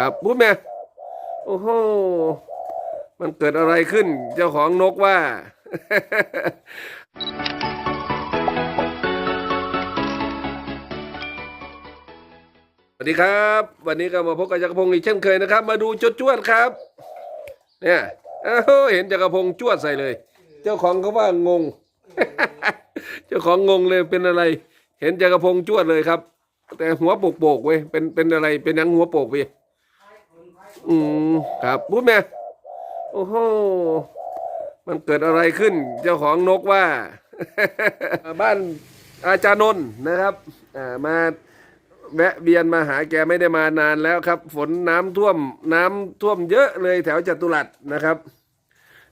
ครับพูดแม่โอ้โหมันเกิดอะไรขึ้น เจ้าของนกว่า สวัสดีครับ วันนี้ก็มาพบกับจักรพงศ์อีกเช่นเคยนะครับ มาดูจดจวดครับ เนี่ยอ้เห็นจักรพงศ์จวดใส่เลย เจ้าของเขาว่างง เจ้าของงงเลยเป็นอะไร เห็นจักรพงศ์จวดเลยครับ แต่หัวโปกโปกๆเว้ยเป็นเป็นอะไรเป็นหนังหัวโปกเว้ย อืมครับพูดแม่โอ้โหมันเกิดอะไรขึ้น เจ้าของนกว่า บ้านอาจารย์นนท์นะครับอ่ามาแวะเวียนมาหาแกไม่ได้มานานแล้วครับ ฝนน้ำท่วมน้ำท่วมเยอะเลยแถวจตุรัสนะครับ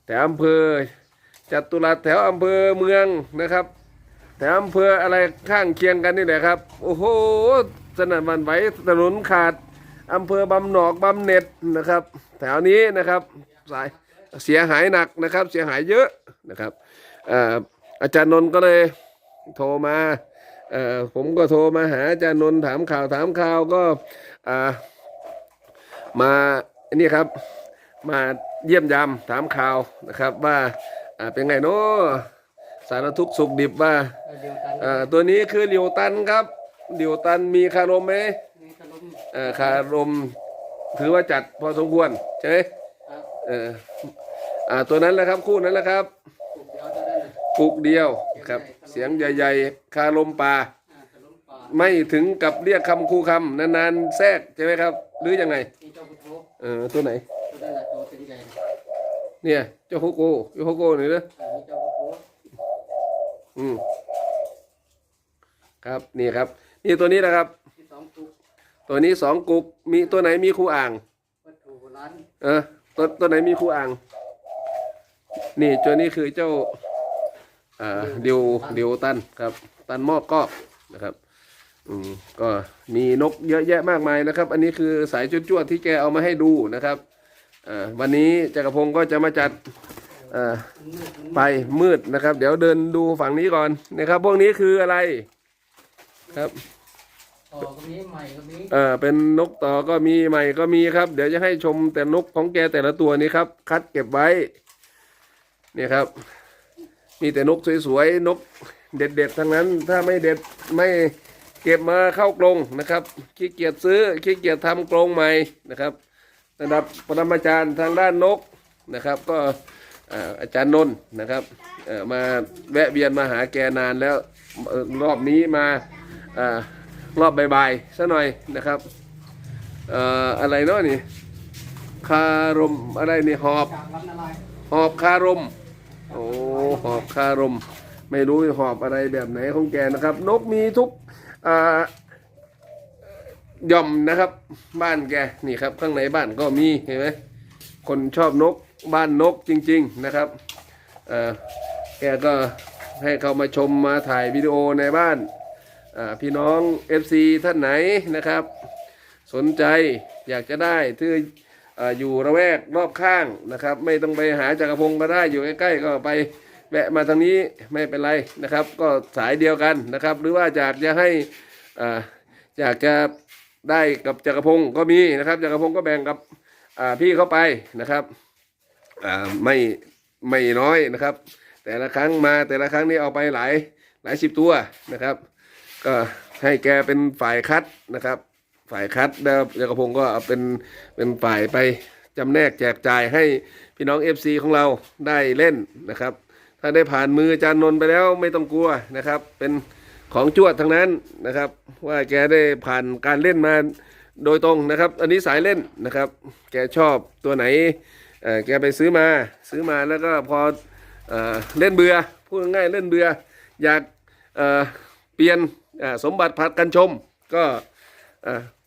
แถวอำเภอจตุรัสแถวอำเภอเมืองนะครับ แถวอำเภออะไรข้างเคียงกันนี่แหละครับ โอ้โหสนั่นวันไหวถนนขาด อำเภอบำหนอกบำเหน็จนะครับ แถวนี้นะครับสายเสียหายหนักนะครับ เสียหายเยอะนะครับเอ่อาจารย์นนท์ก็เลยโทรมาผมก็โทรมาหาอาจารย์นนท์ถามข่าวถามข่าวก็ามาอันนี้ครับ มาเยี่ยมยามถามข่าวนะครับว่าาเป็นไงเนาะสารทุกข์สุขดิบว่าาตัวนี้คือเหลียวตันครับเหลียวตันมีคารมไหมมีขนม เอ่อคารมถือว่าจัดพอสมควรใช่ไหมครับเอออ่าตัวนั้นแหละครับคู่นั้นแหละครับปลูกเดียวเท่านั้นเลยปุกเดียวครับ เสียงใหญ่ๆคารมป่า อ่าขนมป่าไม่ถึงกับเรียกคำคูคำนานๆแทรกใช่ไหมครับ หรือยังไงมีเจ้าพุทโธเออตัวไหน ตัวนั้นแหละตัวเป็นใหญ่เนี่ยเจ้าโฮโกเจ้าโฮโกนี่นะอ่ามีเจ้าพุทโธอืมครับนี่ครับ นี่ตัวนี้นะครับที่สองปลูก ตัวนี้สองกุกมีตัวไหนมีคูอ่าง วัตถุโบราณเออตัวตัวไหนมีครูอ่าง นี่ตัวนี้คือเจ้าอ่าเดียวเดียวตันครับ ตันหม้อกอกนะครับ อืมก็มีนกเยอะแยะมากมายนะครับ อันนี้คือสายจวดๆที่แกเอามาให้ดูนะครับอ่าวันนี้จักรพงศ์ก็จะมาจัดอ่ามันมืดมันไปมืดนะครับ เดี๋ยวเดินดูฝั่งนี้ก่อนนะครับ พวกนี้คืออะไร ครับ ต่อก็มีใหม่ก็มีเออเป็นนกต่อก็มีใหม่ก็มีครับ เดี๋ยวจะให้ชมแต่นกของแกแต่ละตัวนี้ครับ คัดเก็บไว้ เนี่ยครับ มีแต่นกสวยๆนกเด็ดๆทั้งนั้น ถ้าไม่เด็ดไม่เก็บมาเข้ากรงนะครับขี้เกียจซื้อขี้เกียจทำกรงใหม่นะครับระดับปรมาจารย์ทางด้านนกนะครับ ก็อาจารย์นนท์นะครับมาแวะเวียนมาหาแกนานแล้วรอบนี้มาอ่า รอบบ่ายๆซะหน่อยนะครับเอ่ออะไรเนาะนี่ คารมอะไรนี่หอบหอบคารม โอ้หอบคารม ไม่รู้หอบอะไรแบบไหนของแกนะครับ นกมีทุกอ่าย่อมนะครับ บ้านแกนี่ครับ ข้างในบ้านก็มีเห็นไหมคนชอบนกบ้านนกจริง ๆนะครับเอ่อแกก็ให้เขามาชมมาถ่ายวิดีโอในบ้าน พี่น้อง FC ท่านไหนนะครับ สนใจอยากจะได้ที่ออยู่ระแวกรอบข้างนะครับ ไม่ต้องไปหาจักรพงศ์ก็ได้อยู่ใกล้ๆก็ไปแวะมาทางนี้ไม่เป็นไรนะครับ ก็สายเดียวกันนะครับ หรือว่าอยากจะให้ออยากจะได้กับจักรพงศ์ก็มีนะครับจักรพงศ์ก็แบ่งกับพี่เข้าไปนะครับไม่ไม่น้อยนะครับ แต่ละครั้งมาแต่ละครั้งนี้เอาไปหลายหลายสิบตัวนะครับ ก็ให้แกเป็นฝ่ายคัดนะครับ ฝ่ายคัดแล้วจักรพงศ์ก็เป็นเป็นฝ่ายไปจำแนกแจกจ่ายให้พี่น้อง FC ของเราได้เล่นนะครับ ถ้าได้ผ่านมืออาจารย์นนท์ไปแล้วไม่ต้องกลัวนะครับ เป็นของจวดทั้งนั้นนะครับ ว่าแกได้ผ่านการเล่นมาโดยตรงนะครับ อันนี้สายเล่นนะครับ แกชอบตัวไหนแกไปซื้อมาซื้อมาแล้วก็พอเอเล่นเบื่อพูดง่ายเล่นเบื่ออยากเเปลี่ยน สมบัติผัดกันชม ก็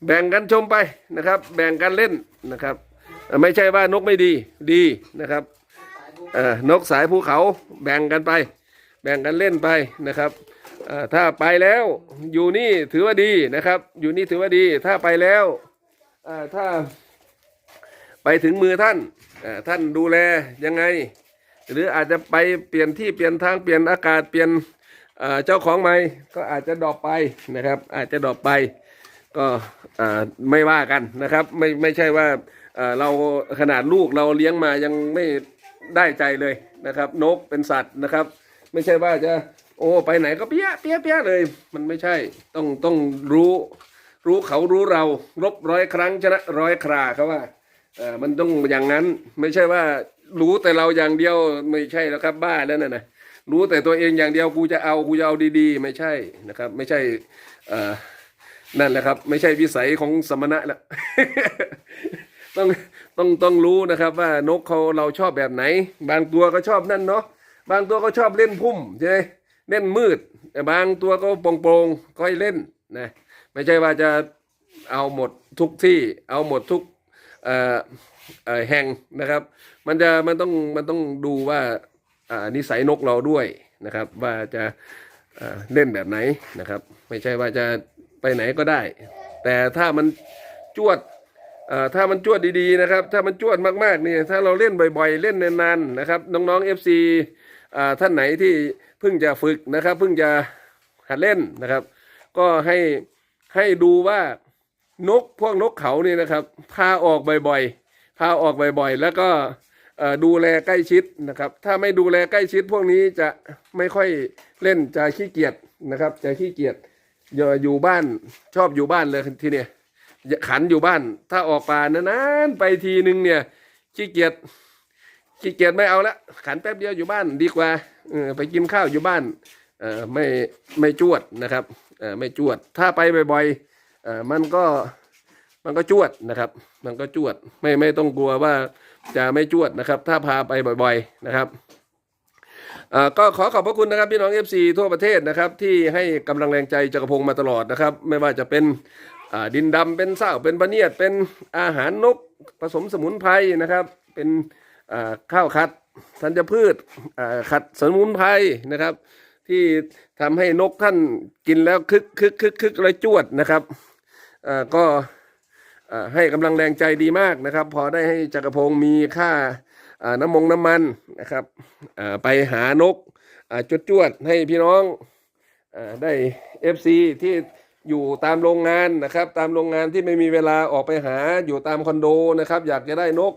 แบ่งกันชมไปนะครับ แบ่งกันเล่นนะครับ ไม่ใช่ว่านกไม่ดีดีนะครับนกสายภูเขาแบ่งกันไป แบ่งกันเล่นไปนะครับถ้าไปแล้วอยู่นี่ถือว่าดีนะครับ อยู่นี่ถือว่าดี ถ้าไปแล้วถ้าไปถึงมือท่านท่านดูแลยังไง หรืออาจจะไปเปลี่ยนที่เปลี่ยนทางเปลี่ยนอากาศเปลี่ยน เจ้าของใหม่ก็อาจจะดรอปไปนะครับ อาจจะดรอปไป ก็ไม่ว่ากันนะครับ ไม่ไม่ใช่ว่าเราขนาดลูกเราเลี้ยงมายังไม่ได้ใจเลยนะครับ นกเป็นสัตว์นะครับ ไม่ใช่ว่าจะโอ้ไปไหนก็เปี้ยเปี้ยเปี้ยเลย มันไม่ใช่ต้องต้องรู้ รู้เขารู้เรารบร้อยครั้งชนะร้อยคราเขาว่าเออมันต้องอย่างนั้นไม่ใช่ว่ารู้แต่เราอย่างเดียวไม่ใช่แล้วครับบ้าแล้วน่ะนะ รู้แต่ตัวเองอย่างเดียวกูจะเอากูจะเอาดีๆ ไม่ใช่นะครับ ไม่ใช่นั่นแหละครับ ไม่ใช่วิสัยของสมณะแล้วต้องต้องต้องรู้นะครับ ว่านกเขาเราชอบแบบไหน บางตัวก็ชอบนั่นเนาะบางตัวก็ชอบเล่นพุ่มใช่ไหมเล่นมืดแต่บางตัวก็โปร่งๆก็ให้เล่นนะไม่ใช่ว่าจะเอาหมดทุกที่เอาหมดทุกเอ่อเอ่อแห่งนะครับ มันจะมันต้องมันต้องดูว่า นิสัยนกเราด้วยนะครับ ว่าจะเล่นแบบไหนนะครับ ไม่ใช่ว่าจะไปไหนก็ได้ แต่ถ้ามันจวดถ้ามันจวดดีๆนะครับ ถ้ามันจวดมากๆเนี่ยถ้าเราเล่นบ่อยๆ เล่นนานๆนะครับ น้องๆ FC ท่านไหนที่เพิ่งจะฝึกนะครับ เพิ่งจะหัดเล่นนะครับ ก็ให้ให้ดูว่านกพวกนกเขาเนี่ยนะครับ พาออกบ่อยๆ พาออกบ่อยๆ แล้วก็ ดูแลใกล้ชิดนะครับ ถ้าไม่ดูแลใกล้ชิดพวกนี้จะไม่ค่อยเล่นจะขี้เกียจนะครับ จะขี้เกียจอยู่บ้านชอบอยู่บ้านเลยทีเนี้ยขันอยู่บ้าน ถ้าออกป่านานๆไปทีนึงเนี่ยขี้เกียจขี้เกียจไม่เอาละขันแป๊บเดียวอยู่บ้านดีกว่าอไปกินข้าวอยู่บ้านเอไม่ไม่จวดนะครับเอไม่จวด ถ้าไปบ่อยๆมันก็ มันก็จวดนะครับ มันก็จวดไม่ไม่ต้องกลัวว่าจะไม่จวดนะครับ ถ้าพาไปบ่อย ๆนะครับก็ขอขอบพระคุณนะครับพี่น้อง FC ทั่วประเทศนะครับ ที่ให้กำลังแรงใจจักรพงศ์มาตลอดนะครับ ไม่ว่าจะเป็นดินดำเป็นเศร้าเป็นปะเนียดเป็นอาหารนกผสมสมุนไพรนะครับ เป็นข้าวคัดธัญพืชขัดสมุนไพรนะครับ ที่ทำให้นกท่านกินแล้วคึกคึกคึกคึกเลยจวดนะครับก็ ให้กำลังแรงใจดีมากนะครับ พอได้ให้จักรพงศ์มีค่าน้ำมงน้ำมันนะครับไปหานกจดจวดให้พี่น้องอได้ FC ที่อยู่ตามโรงงานนะครับ ตามโรงงานที่ไม่มีเวลาออกไปหาอยู่ตามคอนโดนะครับ อยากจะได้นก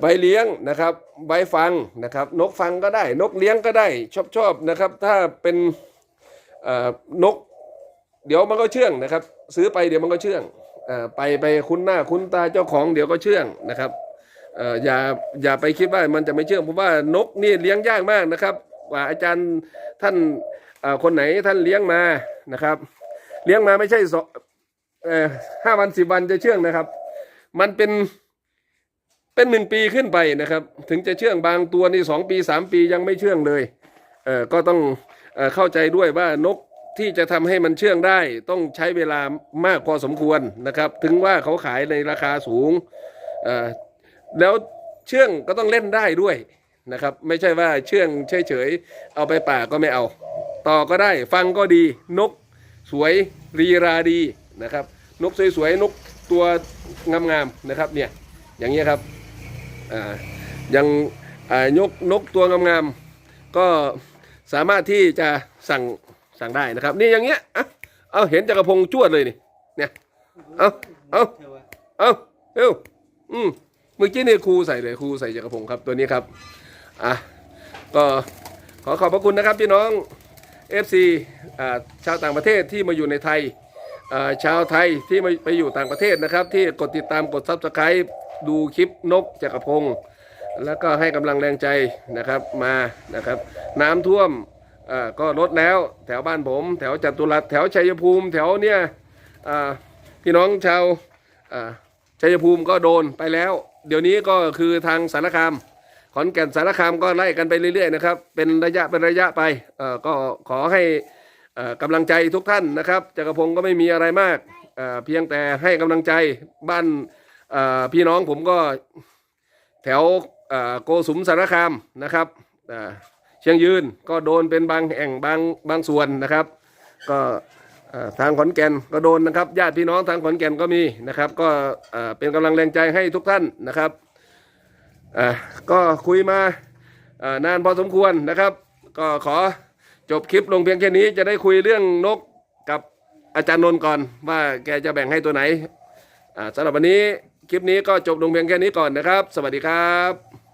ใบเลี้ยงนะครับใบฟังนะครับ นกฟังก็ได้ นกเลี้ยงก็ได้ชอบชอบๆนะครับ ถ้าเป็นนก เดี๋ยวมันก็เชื่องนะครับ ซื้อไปเดี๋ยวมันก็เชื่องอไปไปคุ้นหน้าคุ้นตาเจ้าของเดี๋ยวก็เชื่องนะครับอย่าอย่าไปคิดว่ามันจะไม่เชื่องเพราะว่านกนี่เลี้ยงยากมากนะครับ ว่าอาจารย์ท่านคนไหนท่านเลี้ยงมานะครับ เลี้ยงมาไม่ใช่สองห้าวันสิบวันจะเชื่องนะครับ มันเป็นเป็นหนึ่งปีขึ้นไปนะครับ ถึงจะเชื่องบางตัวนี่สองปีสามปียังไม่เชื่องเลยเออก็ต้องเอเข้าใจด้วยว่านก ที่จะทำให้มันเชื่องได้ต้องใช้เวลามากพอสมควรนะครับ ถึงว่าเขาขายในราคาสูงอ่อแล้วเชื่องก็ต้องเล่นได้ด้วยนะครับ ไม่ใช่ว่าเชื่องเฉยๆเอาไปป่าก็ไม่เอา ต่อก็ได้ฟังก็ดีนกสวยรีราดีนะครับ นกสวยๆนกตัวงามๆนะครับเนี่ยอย่างเงี้ยครับอ่ายังอ่ายกนกตัวงามๆก็สามารถที่จะสั่ง สั่งได้นะครับ นี่อย่างเงี้ยอะเอาเห็นจักรพงษ์จวดเลยนี่เนี่ย เอาเอาเอาเร็วอืมเมื่อกี้นี่ครูใส่เลยครูใส่จักรพงษ์ครับตัวนี้ครับอะก็ขอขอบพระคุณนะครับพี่น้อง FC อ่าชาวต่างประเทศที่มาอยู่ในไทยอ่าชาวไทยที่มาไปอยู่ต่างประเทศนะครับ ที่กดติดตามกด Subscribe ดูคลิปนกจักรพงษ์แล้วก็ให้กำลังแรงใจนะครับมานะครับ น้ำท่วม ก็ลดแล้วแถวบ้านผม แถวจตุรัสแถวชัยภูมิ แถวเนี่ยพี่น้องชาวชัยภูมิก็โดนไปแล้ว เดี๋ยวนี้ก็คือทางสารคามขอนแก่นสารคามก็ไล่กันไปเรื่อยๆนะครับ เป็นระยะเป็นระยะไปก็ขอให้กำลังใจทุกท่านนะครับจักรพงศ์ก็ไม่มีอะไรมากเพียงแต่ให้กำลังใจบ้านพี่น้องผมก็แถวโกสุมสารคามนะครับ ชียงยืนก็โดนเป็นบางแห่งบางบางส่วนนะครับ ก็ทางขอนแก่นก็โดนนะครับญาติพี่น้องทางขอนแก่นก็มีนะครับ ก็เป็นกำลังแรงใจให้ทุกท่านนะครับก็คุยมานานพอสมควรนะครับ ก็ขอจบคลิปลงเพียงแค่นี้จะได้คุยเรื่องนกกับอาจารย์นนท์ก่อน ว่าแกจะแบ่งให้ตัวไหนสำหรับวันนี้คลิปนี้ก็จบลงเพียงแค่นี้ก่อนนะครับ สวัสดีครับ